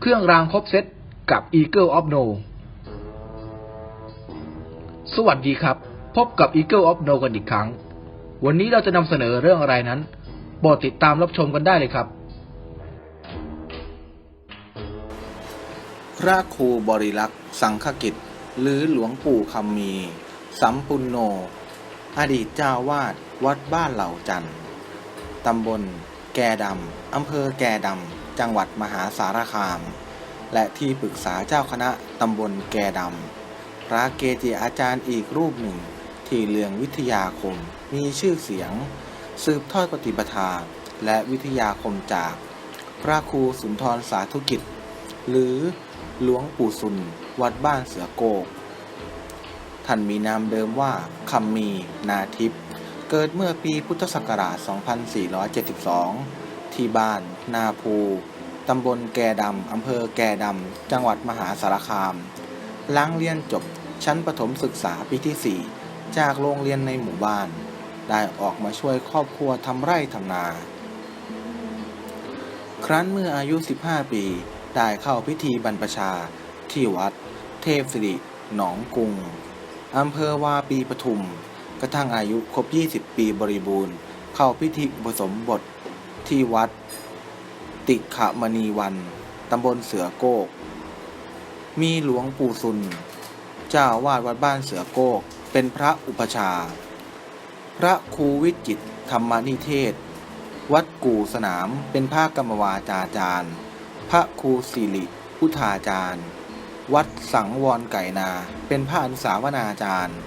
เครื่องรางครบเซตกับ Eagle of No สวัสดีครับ พบกับ Eagle of No กันอีกครั้ง วันนี้เราจะนำเสนอเรื่องอะไรนั้นโปรดติดตามรับชมกันได้เลยครับ พระครูบริลักษ์ สังฆกิจ หรือหลวงปู่คำมี สัมปุนโน อดีตเจ้าวาดวัดบ้านเหล่าจันทร์ตำบล แก่ดำ อำเภอแก่ดำ จังหวัดมหาสารคาม และที่ปรึกษาเจ้าคณะตำบลแก่ดำ พระเกจิอาจารย์อีกรูปหนึ่ง ที่เรืองวิทยาคมมีชื่อเสียง สืบทอดปฏิปทา และวิทยาคมจาก พระครูสุนทรสาธุกิจ หรือหลวงปู่สุนวัดบ้านเสือโกกท่านมีนามเดิมว่าคำมีนาทิพย์ เกิดเมื่อปีพุทธศักราช 2472 ที่บ้านนาภู ตำบลแก่ดำ อำเภอแก่ดำ จังหวัดมหาสารคาม หล้างเรียนจบชั้นประถมศึกษาปีที่ 4 จากโรงเรียนในหมู่บ้าน ได้ออกมาช่วยครอบครัวทำไร่ทำนา ครั้นเมื่ออายุ 15 ปี ได้เข้าพิธีบรรพชา ที่วัด เทพสิริหนองกุงอำเภอวาปีปทุม กระทั่งอายุครบ 20 ปีบริบูรณ์ เข้าพิธีอุปสมบทที่วัด ติขมณีวัน ตำบลเสือโกก มีหลวงปู่ซุน เจ้าวาดวัดบ้านเสือโกก เป็นพระอุปชา พระครูวิจิตธรรมนิเทศ วัดกู่สนามเป็นพระกรรมวาจาจารย์ พระครูสิริพุทธาจารย์ วัดสังวรไก่นา เป็นพระอนุสาวนาจารย์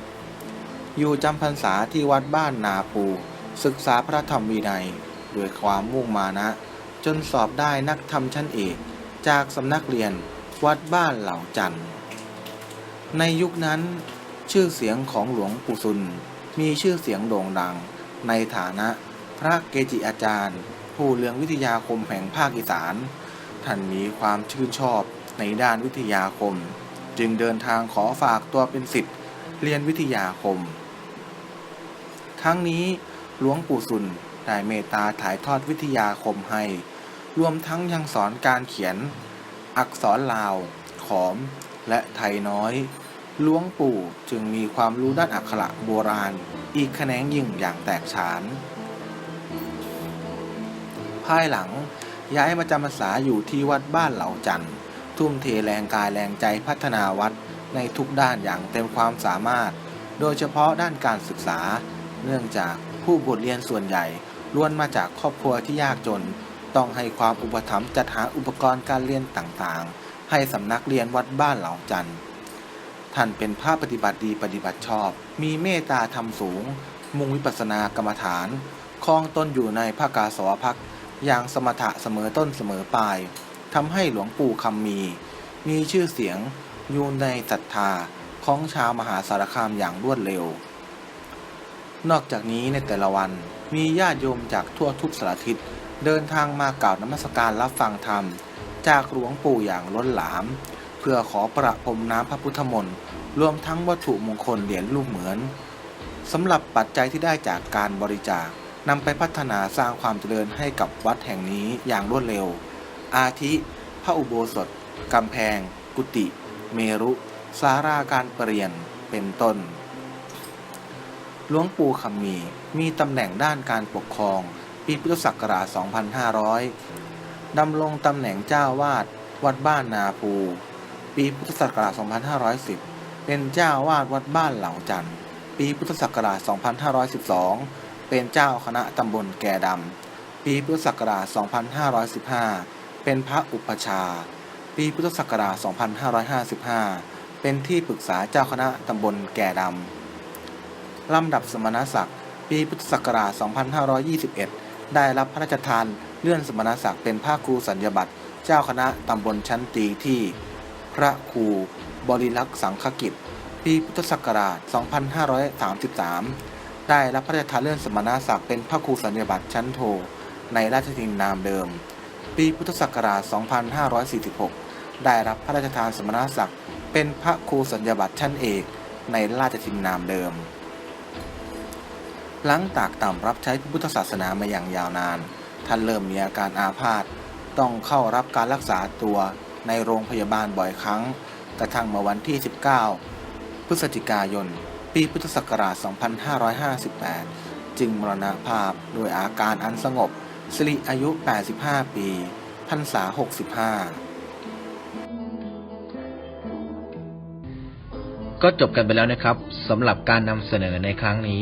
อยู่จำพรรษาที่วัดบ้านนาปู ศึกษาพระธรรมวินัยด้วยความมุ่งมานะ จนสอบได้นักธรรมชั้นเอกจากสำนักเรียนวัดบ้านเหล่าจันทร์ในยุคนั้น ชื่อเสียงของหลวงปู่ซุนมีชื่อเสียงโด่งดัง ในฐานะพระเกจิอาจารย์ ผู้เรืองวิทยาคมแห่งภาคอีสาน ท่านมีความชื่นชอบในด้านวิทยาคม จึงเดินทางขอฝากตัวเป็นศิษย์เรียนวิทยาคม ทั้งนี้หลวงปู่สุนได้เมตตาถ่ายทอดวิทยาคมให้ รวมทั้งยังสอนการเขียน อักษรลาว ขอม และไทยน้อยหลวงปู่จึงมีความรู้ด้านอักขระโบราณ อีกแขนงยิ่งอย่างแตกฉาน ภายหลังย้ายมาจำพรรษาอยู่ที่วัดบ้านเหล่าจันทร์ทุ่มเทแรงกายแรงใจพัฒนาวัดในทุกด้านอย่างเต็มความสามารถ โดยเฉพาะด้านการศึกษา เนื่องจากผู้บวชเรียนส่วนใหญ่ล้วนมาจากครอบครัวที่ยากจน ต้องให้ความอุปถัมภ์จัดหาอุปกรณ์การเรียนต่างๆ ให้สำนักเรียนวัดบ้านเหล่าจันทร์ท่านเป็นพระปฏิบัติดีปฏิบัติชอบ มีเมตตาธรรมสูง มุ่งวิปัสสนากรรมฐานคลองต้นอยู่ในภาคาสวพักอย่างสมถะเสมอต้นเสมอปลายทำให้หลวงปู่คำมี มีชื่อเสียงอยู่ในศรัทธาของชาวมหาสารคามอย่างรวดเร็ว นอกจากนี้ในแต่ละวันมีญาติโยมจากทั่วทุกสารทิศเดินทางมากล่าวนมัสการรับฟังธรรม จากหลวงปู่อย่างล้นหลาม เพื่อขอประพรมน้ำพระพุทธมนต์รวมทั้งวัตถุมงคลเหรียญรูปเหมือนสำหรับปัจจัยที่ได้จากการบริจาคนำไปพัฒนาสร้างความเจริญให้กับวัดแห่งนี้อย่างรวดเร็ว อาทิ พระอุโบสถกำแพง กุฏิเมรุ สาราการประเรียนเป็นต้น หลวงปู่คำมี มีตำแหน่งด้านการปกครอง ปีพุทธศักราช 2500 ดำรงตำแหน่งเจ้าวาด วัดบ้านนาภู ปีพุทธศักราช 2510 เป็นเจ้าวาดวัดบ้านเหล่าจันทร์ปีพุทธศักราช 2512 เป็นเจ้าคณะตำบลแก่ดำ ปีพุทธศักราช 2515 เป็นพระอุปชา ปีพุทธศักราช 2555 เป็นที่ปรึกษาเจ้าคณะตำบลแก่ดำ ลำดับสมณศักดิ์ ปีพุทธศักราช 2521 ได้รับพระราชทานเลื่อนสมณศักดิ์เป็นภาคครูสัญญบัตร เจ้าคณะตำบลชั้นตีที่ พระครูบริลักษ์สังฆกิจ ปีพุทธศักราช 2533 ได้รับพระราชทานเลื่อนสมณศักดิ์เป็นพระครูสัญญบัตรชั้นโท ในราชทินนามเดิม ปีพุทธศักราช 2546 ได้รับพระราชทานสมณศักดิ์เป็นพระครูสัญญบัตรชั้นเอกในราชทินนามเดิม หลังตากต่ำรับใช้พระพุทธศาสนามาอย่างยาวนาน ท่านเริ่มมีอาการอาพาธต้องเข้ารับการรักษาตัวในโรงพยาบาลบ่อยครั้ง กระทั่งมื่อวันที่ 19 พฤศจิกายน ปีพุทธศักราช 2558 จึงมรณภาพโดยอาการอันสงบ สิริอายุ 85 ปีพรรษา 65ก็จบกันไปแล้วนะครับสำหรับการนำเสนอในครั้งนี้